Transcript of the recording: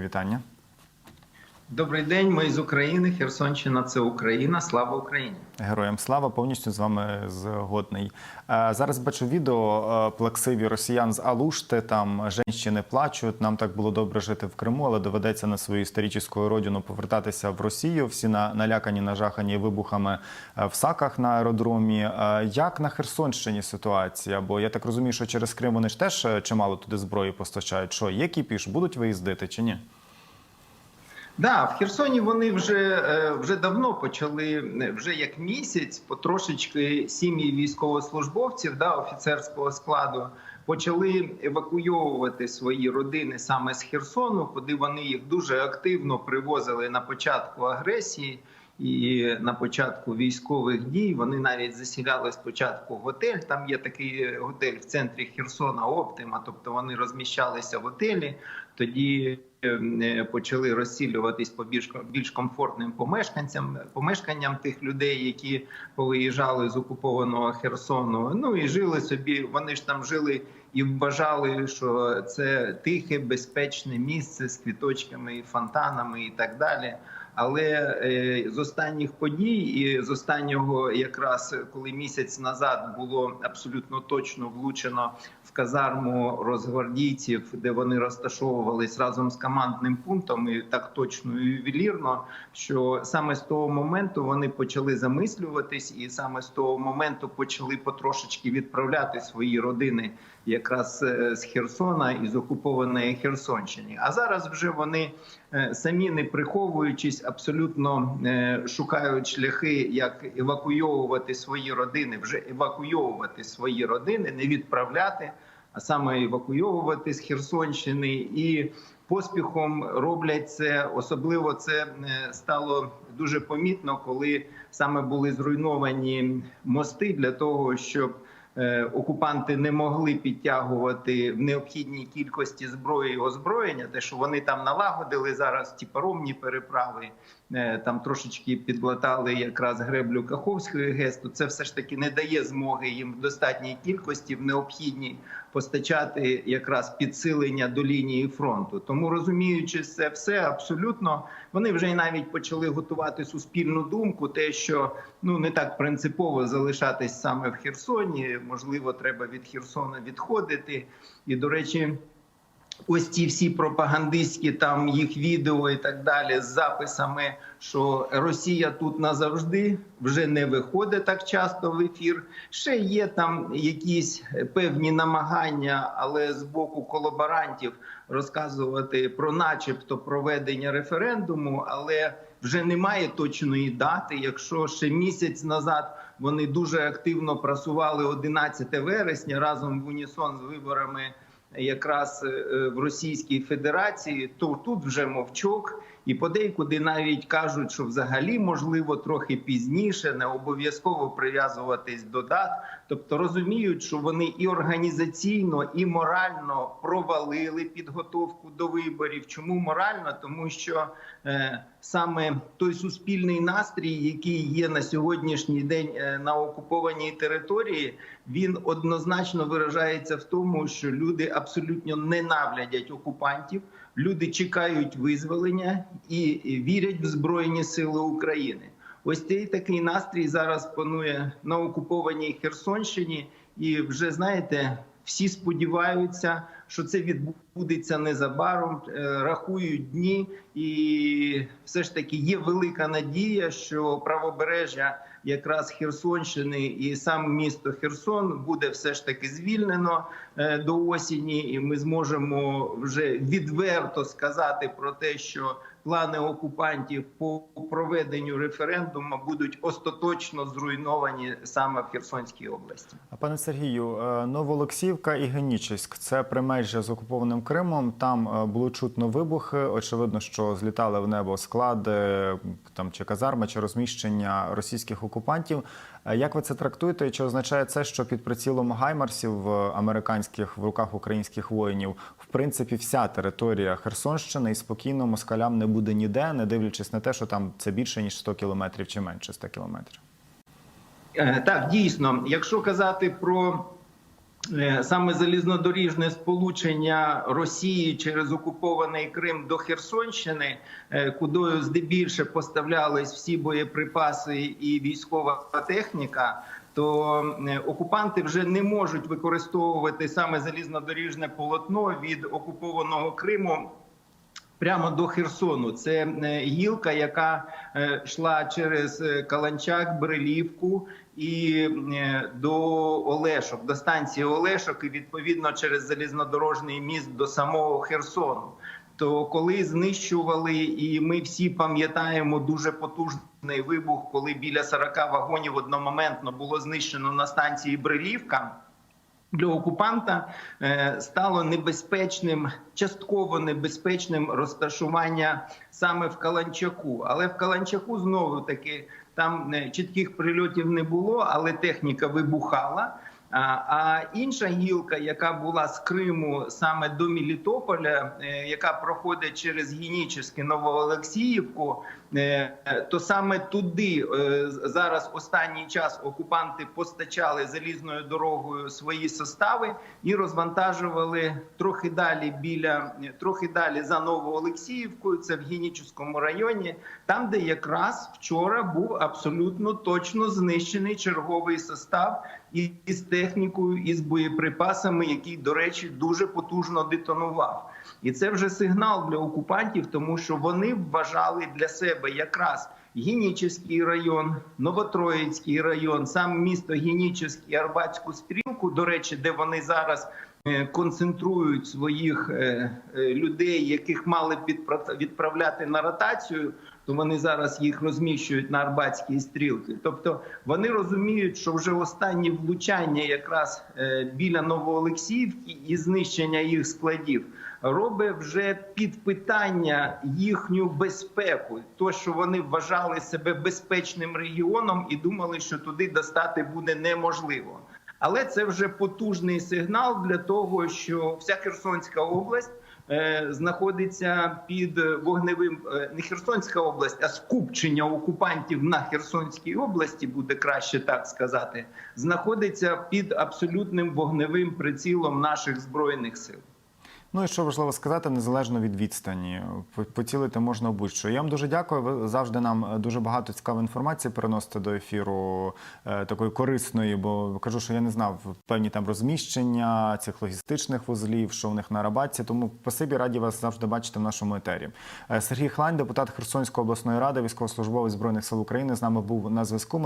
вітання. Добрий день, ми з України. Херсонщина це Україна. Слава Україні! Героям слава повністю з вами згодний. Е, Зараз бачу відео е, плаксиві росіян з Алушти. Там жінки плачуть. Нам так було добре жити в Криму, але доведеться на свою історичну родину повертатися в Росію. Всі на налякані, нажахані вибухами е, в саках на аеродромі. Як на Херсонщині ситуація? Бо я так розумію, що через Крим вони ж теж чимало туди зброї постачають. Що є кіпіш, будуть виїздити чи ні? Да, в Херсоні вони вже, е, вже давно почали, е, вже як місяць, потрошечки сім'ї військовослужбовців да, офіцерського складу почали евакуйовувати свої родини саме з Херсону, куди вони їх дуже активно привозили на початку агресії. І на початку військових дій вони навіть засіляли спочатку готель. Там є такий готель в центрі Херсона, Оптима. Тобто вони розміщалися в готелі. Тоді почали розсілюватись по більш більш комфортним помешканцям, помешканням тих людей, які повиїжджали з окупованого Херсону. Ну і жили собі. Вони ж там жили і вважали, що це тихе, безпечне місце з квіточками, фонтанами і так далі. Але е, з останніх подій і з останнього, якраз коли місяць назад було абсолютно точно влучено в казарму розгвардійців, де вони розташовувались разом з командним пунктом, і так точно і ювелірно, що саме з того моменту вони почали замислюватись, і саме з того моменту почали потрошечки відправляти свої родини якраз е, з Херсона і з окупованої Херсонщини. А зараз вже вони е, самі не приховуючись, абсолютно е, шукають шляхи, як евакуйовувати свої родини, вже евакуйовувати свої родини, не відправляти, а саме евакуйовувати з Херсонщини і. Поспіхом роблять це, особливо це стало дуже помітно, коли саме були зруйновані мости для того, щоб окупанти не могли підтягувати в необхідній кількості зброї і озброєння, те, що вони там налагодили зараз ті паромні переправи, там трошечки підлатали якраз греблю Каховської ГЕС, то це все ж таки не дає змоги їм в достатній кількості в необхідній постачати якраз підсилення до лінії фронту. Тому розуміючи це все абсолютно, вони вже навіть почали готувати суспільну думку, те, що ну не так принципово залишатись саме в Херсоні. Можливо, треба від Херсона відходити. І до речі. Ось ці всі пропагандистські там їх відео і так далі з записами, що Росія тут назавжди вже не виходить так часто в ефір. Ще є там якісь певні намагання, але з боку колаборантів розказувати про, начебто, проведення референдуму, але вже немає точної дати. Якщо ще місяць назад вони дуже активно прасували 11 вересня разом в унісон з виборами якраз в Російській Федерації, то тут вже мовчок, і подейкуди навіть кажуть, що взагалі можливо трохи пізніше, не обов'язково прив'язуватись до дат. Тобто розуміють, що вони і організаційно, і морально провалили підготовку до виборів. Чому морально? Тому що е, саме той суспільний настрій, який є на сьогоднішній день е, на окупованій території, він однозначно виражається в тому, що люди абсолютно ненавидять окупантів. Люди чекають визволення і вірять в Збройні Сили України. Ось цей такий настрій зараз панує на окупованій Херсонщині, і вже знаєте, всі сподіваються, що це відбудеться незабаром. Рахують дні, і все ж таки є велика надія, що правобережжя якраз Херсонщини і сам місто Херсон буде все ж таки звільнено до осені, і ми зможемо вже відверто сказати про те, що плани окупантів по проведенню референдуму будуть остаточно зруйновані саме в Херсонській області. А пане Сергію, Новолексівка і Генічеськ – це примежжя з окупованим Кримом. Там було чутно вибухи. Очевидно, що злітали в небо склади там чи казарми, чи розміщення російських окупантів. Як ви це трактуєте? Чи означає це, що під прицілом гаймарсів американських в руках українських воїнів в принципі вся територія Херсонщини і спокійно москалям не буде ніде, не дивлячись на те, що там це більше ніж 100 кілометрів чи менше 100 кілометрів? Так, дійсно, якщо казати про е, саме залізнодоріжне сполучення Росії через окупований Крим до Херсонщини, е, кудою здебільше поставлялись всі боєприпаси і військова техніка. То е, окупанти вже не можуть використовувати саме залізнодоріжне полотно від окупованого Криму прямо до Херсону. Це е, гілка, яка е, йшла через е, Каланчак, Брилівку і до Олешок, до станції Олешок, і відповідно через залізнодорожний міст до самого Херсону. То коли знищували, і ми всі пам'ятаємо дуже потужний вибух, коли біля 40 вагонів одномоментно було знищено на станції Брилівка. Для окупанта е, стало небезпечним, частково небезпечним розташування саме в Каланчаку. Але в Каланчаку знову таки там е, чітких прильотів не було, але техніка вибухала. А, інша гілка, яка була з Криму саме до Мелітополя, е, яка проходить через Генічеське Новоолексіївку, то саме туди е, зараз останній час окупанти постачали залізною дорогою свої состави і розвантажували трохи далі біля трохи далі за Новоолексіївкою. Це в Генічеському районі, там де якраз вчора був абсолютно точно знищений черговий состав і з технікою, і з боєприпасами, який, до речі, дуже потужно детонував. І це вже сигнал для окупантів, тому що вони вважали для себе якраз Гінічівський район, Новотроїцький район, сам місто Гінічівський, Арбатську стрілку. До речі, де вони зараз е, концентрують своїх е, е, людей, яких мали відправляти на ротацію. То вони зараз їх розміщують на Арбатській стрілки. Тобто вони розуміють, що вже останні влучання якраз е, біля Новоолексіївки і знищення їх складів робить вже під питання їхню безпеку, то що вони вважали себе безпечним регіоном і думали, що туди достати буде неможливо. Але це вже потужний сигнал для того, що вся Херсонська область знаходиться під вогневим е, не Херсонська область, а скупчення окупантів на Херсонській області, буде краще так сказати, знаходиться під абсолютним вогневим прицілом наших збройних сил. Ну і що важливо сказати, незалежно від відстані, поцілити можна будь-що. Я вам дуже дякую. Ви завжди нам дуже багато цікавої інформації переносите до ефіру е, такої корисної, бо кажу, що я не знав певні там розміщення цих логістичних вузлів, що в них на рабатці. Тому спасибі, раді вас завжди бачити в нашому етері. Е, Сергій Хлань, депутат Херсонської обласної ради, військовослужбовець збройних сил України, з нами був на зв'язку.